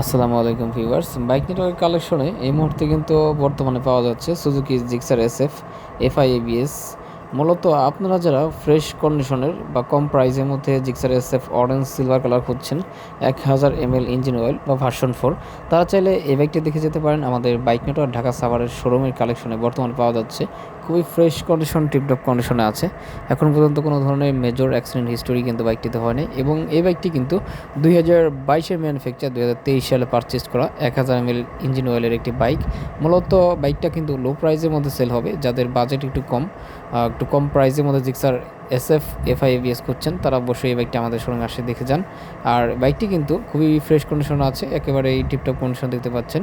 আসসালামু আলাইকুম viewers. Bike network কালেকশনে এই মুহূর্তে কিন্তু বর্তমানে পাওয়া যাচ্ছে Suzuki Gixxer SF FI ABS. মূলত আপনারা যারা ফ্রেশ কন্ডিশনের বা কম প্রাইসের মধ্যে Gixxer SF orange silver colour খুঁজছেন, এক হাজার এম এল ইঞ্জিন অয়েল বা ভার্সন ফোর, তারা চাইলে এই বাইকটি দেখে যেতে পারেন। আমাদের বাইক নেটওয়ার্ক ঢাকা সাভারের শোরুমের কালেকশনে বর্তমানে পাওয়া যাচ্ছে খুবই ফ্রেশ কন্ডিশন টিপটপ কন্ডিশনে আছে। এখন পর্যন্ত কোনো ধরনের মেজর অ্যাক্সিডেন্ট হিস্টোরি কিন্তু বাইকটিতে হয়নি এবং এই বাইকটি কিন্তু দুই হাজার বাইশের ম্যানুফ্যাকচার দুই হাজার তেইশ সালে পারচেস করা এক হাজার এম ইঞ্জিন অয়েলের একটি বাইক মূলত বাইকটা কিন্তু লো প্রাইসের মধ্যে সেল হবে, যাদের বাজেট একটু কম। একটু কম প্রাইসের মধ্যে Gixxer S F FI ABS করছেন, তারা অবশ্যই এই বাইকটি আমাদের সঙ্গে আসে দেখে যান। আর বাইকটি কিন্তু খুবই ফ্রেশ কন্ডিশন আছে, একেবারে এই টিপটপ কন্ডিশন দেখতে পাচ্ছেন।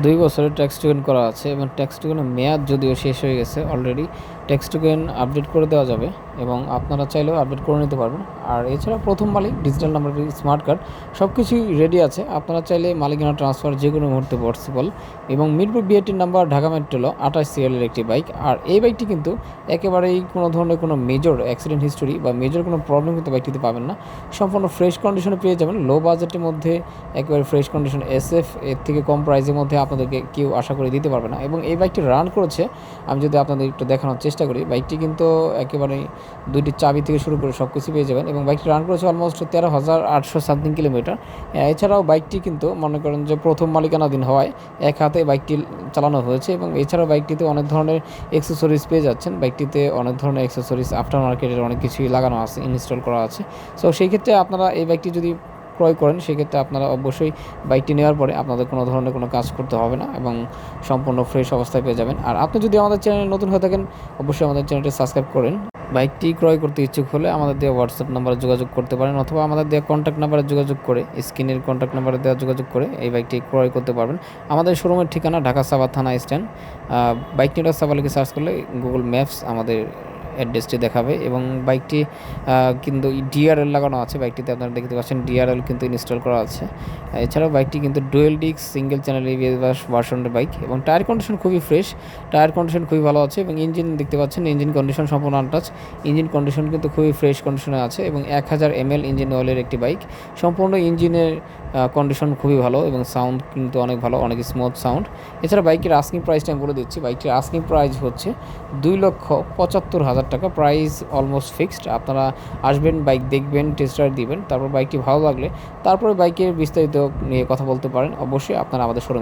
দুই বছরের ট্যাক্স টোকেন করা আছে এবং ট্যাক্স টোকেনের মেয়াদ যদিও শেষ হয়ে গেছে অলরেডি ট্যাক্স টোকেন আপডেট করে দেওয়া যাবে এবং আপনারা চাইলেও আপডেট করে নিতে পারবেন। আর এছাড়া প্রথম মালিক ডিজিটাল নাম্বার স্মার্ট কার্ড সব কিছুই রেডি আছে। আপনারা চাইলে মালিকানা ট্রান্সফার যে কোনো মুহূর্তে পসিবল এবং মিরপুর বিআরটির নাম্বার ঢাকা মেট্রোলো আঠাশ সিরিয়ালের একটি বাইক আর এই বাইকটি কিন্তু একেবারেই কোনো ধরনের কোনো মেজর অ্যাক্সিডেন্ট হিস্টোরি বা মেজর কোনো প্রবলেম কিন্তু বাইকটিতে পাবেন না। সম্পূর্ণ ফ্রেশ কন্ডিশনে পেয়ে যাবেন। লো বাজেটের মধ্যে, একেবারে ফ্রেশ কন্ডিশন এসএফ এর থেকে কম প্রাইসের মধ্যে আপনাদেরকে কেউ আশা করে দিতে পারবে না। এবং এই বাইকটি রান করেছে। আমি যদি আপনাদের একটু দেখানোর চেষ্টা করি। বাইকটি কিন্তু একেবারে দুইটি চাবি থেকে শুরু করে সব কিছু পেয়ে যাবেন এবং বাইকটি রান করেছে অলমোস্ট তেরো হাজার আটশো সামথিং কিলোমিটার এছাড়াও বাইকটি কিন্তু মনে করেন যে প্রথম মালিকানাধীন হওয়ায় এক হাতে বাইকটি চালানো হয়েছে এবং এছাড়াও বাইকটিতে অনেক ধরনের এক্সেসরিজ পেয়ে যাচ্ছেন। বাইকটিতে অনেক ধরনের এক্সেসরিজ আফটার মার্কেটের অনেক কিছুই লাগানো আছে ইনস্টল করা আছে। সো সেই ক্ষেত্রে আপনারা এই বাইকটি যদি ক্রয় করেন, সেক্ষেত্রে আপনারা অবশ্যই বাইকটি নেওয়ার পরে আপনাদের কোনো ধরনের কোনো কাজ করতে হবে না এবং সম্পূর্ণ ফ্রেশ অবস্থায় পেয়ে যাবেন। আর আপনি যদি আমাদের চ্যানেলে নতুন হয়ে থাকেন, অবশ্যই আমাদের চ্যানেলটি সাবস্ক্রাইব করেন। বাইকটি ক্রয় করতে ইচ্ছুক হলে আমাদের দেওয়া হোয়াটসঅ্যাপ নাম্বারে যোগাযোগ করতে পারেন অথবা আমাদের দেওয়া কন্ট্যাক্ট নাম্বারে যোগাযোগ করে, স্ক্রিনের কন্ট্যাক্ট নাম্বারে দেওয়া যোগাযোগ করে এই বাইকটি ক্রয় করতে পারবেন। আমাদের শোরুমের ঠিকানা ঢাকা সাভার থানা স্ট্যান্ড। বাইক সাভার লিখে সার্চ করলে গুগল ম্যাপস আমাদের অ্যাড্রেসটি দেখাবে এবং বাইকটি কিন্তু ডিআরএল লাগানো আছে। বাইকটিতে আপনারা দেখতে পাচ্ছেন ডিআরএল কিন্তু ইনস্টল করা আছে। এছাড়াও বাইকটি কিন্তু dual disc single channel ABS ভার্সনের বাইক এবং টায়ার কন্ডিশন খুবই ফ্রেশ টায়ার কন্ডিশন খুবই ভালো আছে এবং ইঞ্জিন দেখতে পাচ্ছেন ইঞ্জিন কন্ডিশন সম্পূর্ণ আনটাচ ইঞ্জিন কন্ডিশন কিন্তু খুবই ফ্রেশ কন্ডিশনে আছে এবং এক হাজার এমএল ইঞ্জিন অয়েলের একটি বাইক। সম্পূর্ণ ইঞ্জিনের কন্ডিশন খুবই ভালো এবং সাউন্ড কিন্তু অনেক ভালো, অনেক স্মুথ সাউন্ড এছাড়া বাইকের আস্কিং প্রাইসটা আমি বলে দিচ্ছি। বাইকটির আস্কিং প্রাইস হচ্ছে দুই লক্ষ পঁচাত্তর হাজার টাকা প্রাইস অলমোস্ট ফিক্সড আপনারা আসবেন বাইক দেখবেন টেস্টার দিবেন, তারপর বাইকটি ভালো লাগলে তারপরে বাইকের বিস্তারিত নিয়ে কথা বলতে পারেন। অবশ্যই আপনারা আমাদের শোরুমে